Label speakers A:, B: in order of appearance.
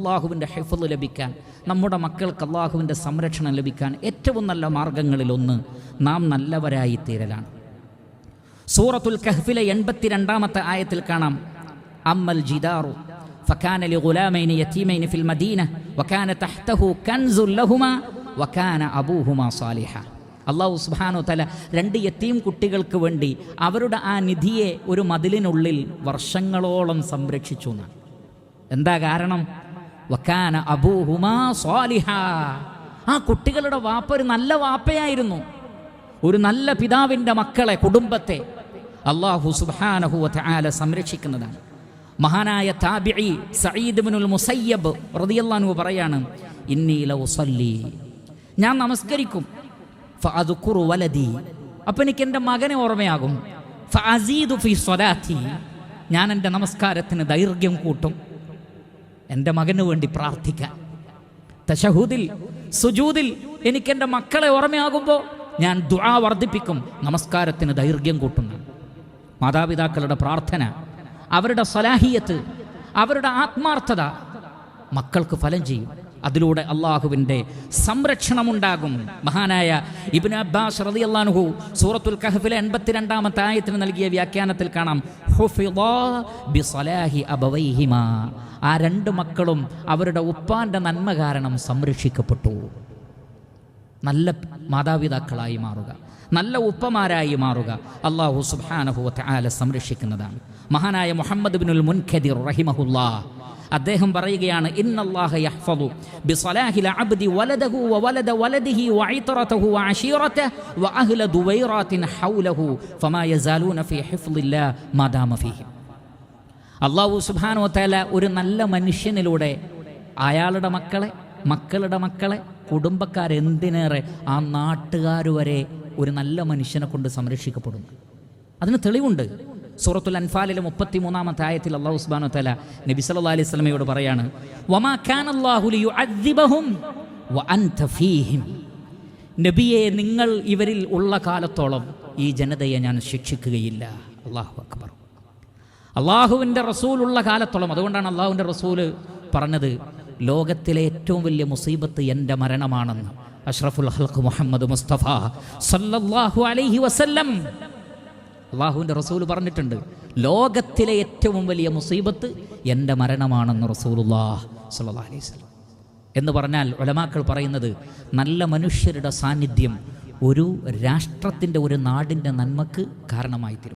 A: അള്ളാഹുവിൻ്റെ ഹെഫുൽ ലഭിക്കാൻ നമ്മുടെ മക്കൾക്ക് അള്ളാഹുവിൻ്റെ സംരക്ഷണം ലഭിക്കാൻ ഏറ്റവും നല്ല മാർഗങ്ങളിലൊന്ന് നാം നല്ലവരായി തീരലാണ് സൂറത്തുൽ കഹ്ഫിലെ എൺപത്തിരണ്ടാമത്തെ ആയത്തിൽ കാണാം അമ്മൽ ജിദാറു فكان لغلامين يتيمين في المدينة وكان تحته كنز لهما وكان أبوهما صالحا അള്ളാഹു സുബാനോ തല രണ്ട് യത്തീം കുട്ടികൾക്ക് വേണ്ടി അവരുടെ ആ നിധിയെ ഒരു മതിലിനുള്ളിൽ വർഷങ്ങളോളം സംരക്ഷിച്ചു എന്നാണ് എന്താ കാരണം വക്കാന അബൂഹുമാ സ്വാലിഹ ആ കുട്ടികളുടെ വാപ്പ ഒരു നല്ല വാപ്പയായിരുന്നു. ഒരു നല്ല പിതാവിന്റെ മക്കളെ കുടുംബത്തെ അള്ളാഹു സുബാനഹു ആല സംരക്ഷിക്കുന്നതാണ്. മഹാനായ താബിഇ സയ്യിദ് ബിനുൽ മുസയ്യബ് റളിയല്ലാഹു പറയാണ് ഇന്നി ഉസല്ലി ഞാൻ നമസ്കരിക്കും. ഫഅദുക്കുറു വലദി. അപ്പം എനിക്ക് എന്റെ മകനെ ഓർമ്മയാകും. ഫഅസീദു ഫി സ്വലാത്തി. ഞാൻ എന്റെ നമസ്കാരത്തിന് ദൈർഘ്യം കൂട്ടും. എന്റെ മകന് വേണ്ടി പ്രാർത്ഥിക്കാൻ തശഹൂദിൽ സുജൂദിൽ എനിക്ക് എന്റെ മക്കളെ ഓർമ്മയാകുമ്പോൾ ഞാൻ ദുആ വർദ്ധിപ്പിക്കും നമസ്കാരത്തിന് ദൈർഘ്യം കൂട്ടുന്നു. മാതാപിതാക്കളുടെ പ്രാർത്ഥന അവരുടെ സലാഹിയത്ത് അവരുടെ ആത്മാർത്ഥത മക്കൾക്ക് ഫലം ചെയ്യും. അതിലൂടെ അള്ളാഹുവിന്റെ സംരക്ഷണമുണ്ടാകും. മഹാനായ ഇബ്നു അബ്ബാസ് റളിയല്ലാഹു സൂറത്തുൽ കഹഫിലെ എൺപത്തിരണ്ടാമത്തെ ആയത്തിന് നൽകിയ വ്യാഖ്യാനത്തിൽ കാണാം. ആ രണ്ട് മക്കളും അവരുടെ ഉപ്പാന്റെ നന്മ കാരണം സംരക്ഷിക്കപ്പെട്ടു. നല്ല മാതാപിതാക്കളായി മാറുക. നല്ല ഉപ്പമാരായി മാറുക. അള്ളാഹു സുബ്ഹാനഹു ആല സംരക്ഷിക്കുന്നതാണ്. മഹാനായ മുഹമ്മദ് ബിനുൽ മുൻഖദിർ റഹിമഹുല്ലാ അദ്ദേഹം പറയുകയാണ് വലദഹു വവലദ വലദിഹി വഅഹ്ല ഹൗലഹു ഫമാ യസാലൂന ഫീ ഫീഹി. അള്ളാഹു സുബാനോ തല ഒരു നല്ല മനുഷ്യനിലൂടെ അയാളുടെ മക്കളെ മക്കളുടെ മക്കളെ കുടുംബക്കാരെന്തിനേറെ ആ നാട്ടുകാർ വരെ ഒരു നല്ല മനുഷ്യനെ കൊണ്ട് സംരക്ഷിക്കപ്പെടുന്നു. അതിന് തെളിവുണ്ട്. സൂറത്തുൽ അൻഫാലിലെ മുപ്പത്തി മൂന്നാമത്തെ ആയത്തിൽ അള്ളാഹു ഉസ്ബാനു തല നബി സല്ലാ അലൈഹി സ്വലമയോട് പറയാണ് വമാ നബിയെ നിങ്ങൾ ഇവരിൽ ഉള്ള കാലത്തോളം ഈ ജനതയെ ഞാൻ ശിക്ഷിക്കുകയില്ല. അള്ളാഹു അക്ബർ. അള്ളാഹുവിന്റെ റസൂലുള്ള കാലത്തോളം അതുകൊണ്ടാണ് അള്ളാഹുവിന്റെ റസൂൽ പറഞ്ഞത് ലോകത്തിലെ ഏറ്റവും വലിയ മുസീബത്ത് എന്റെ മരണമാണെന്ന്. അഷ്റഫുൽ ഹൽക്ക് മുഹമ്മദ് മുസ്തഫ സല്ലല്ലാഹു അലൈഹി വസല്ലം അള്ളാഹുവിന്റെ റസൂൽ പറഞ്ഞിട്ടുണ്ട് ലോകത്തിലെ ഏറ്റവും വലിയ മുസീബത്ത് എന്റെ മരണമാണെന്ന് റസൂലുല്ലാഹ് സല്ലാ വസല്ലം. എന്ന് പറഞ്ഞാൽ ഒലമാക്കൾ പറയുന്നത് നല്ല മനുഷ്യരുടെ സാന്നിധ്യം ഒരു രാഷ്ട്രത്തിന്റെ ഒരു നാടിന്റെ നന്മക്ക് കാരണമായി തീരും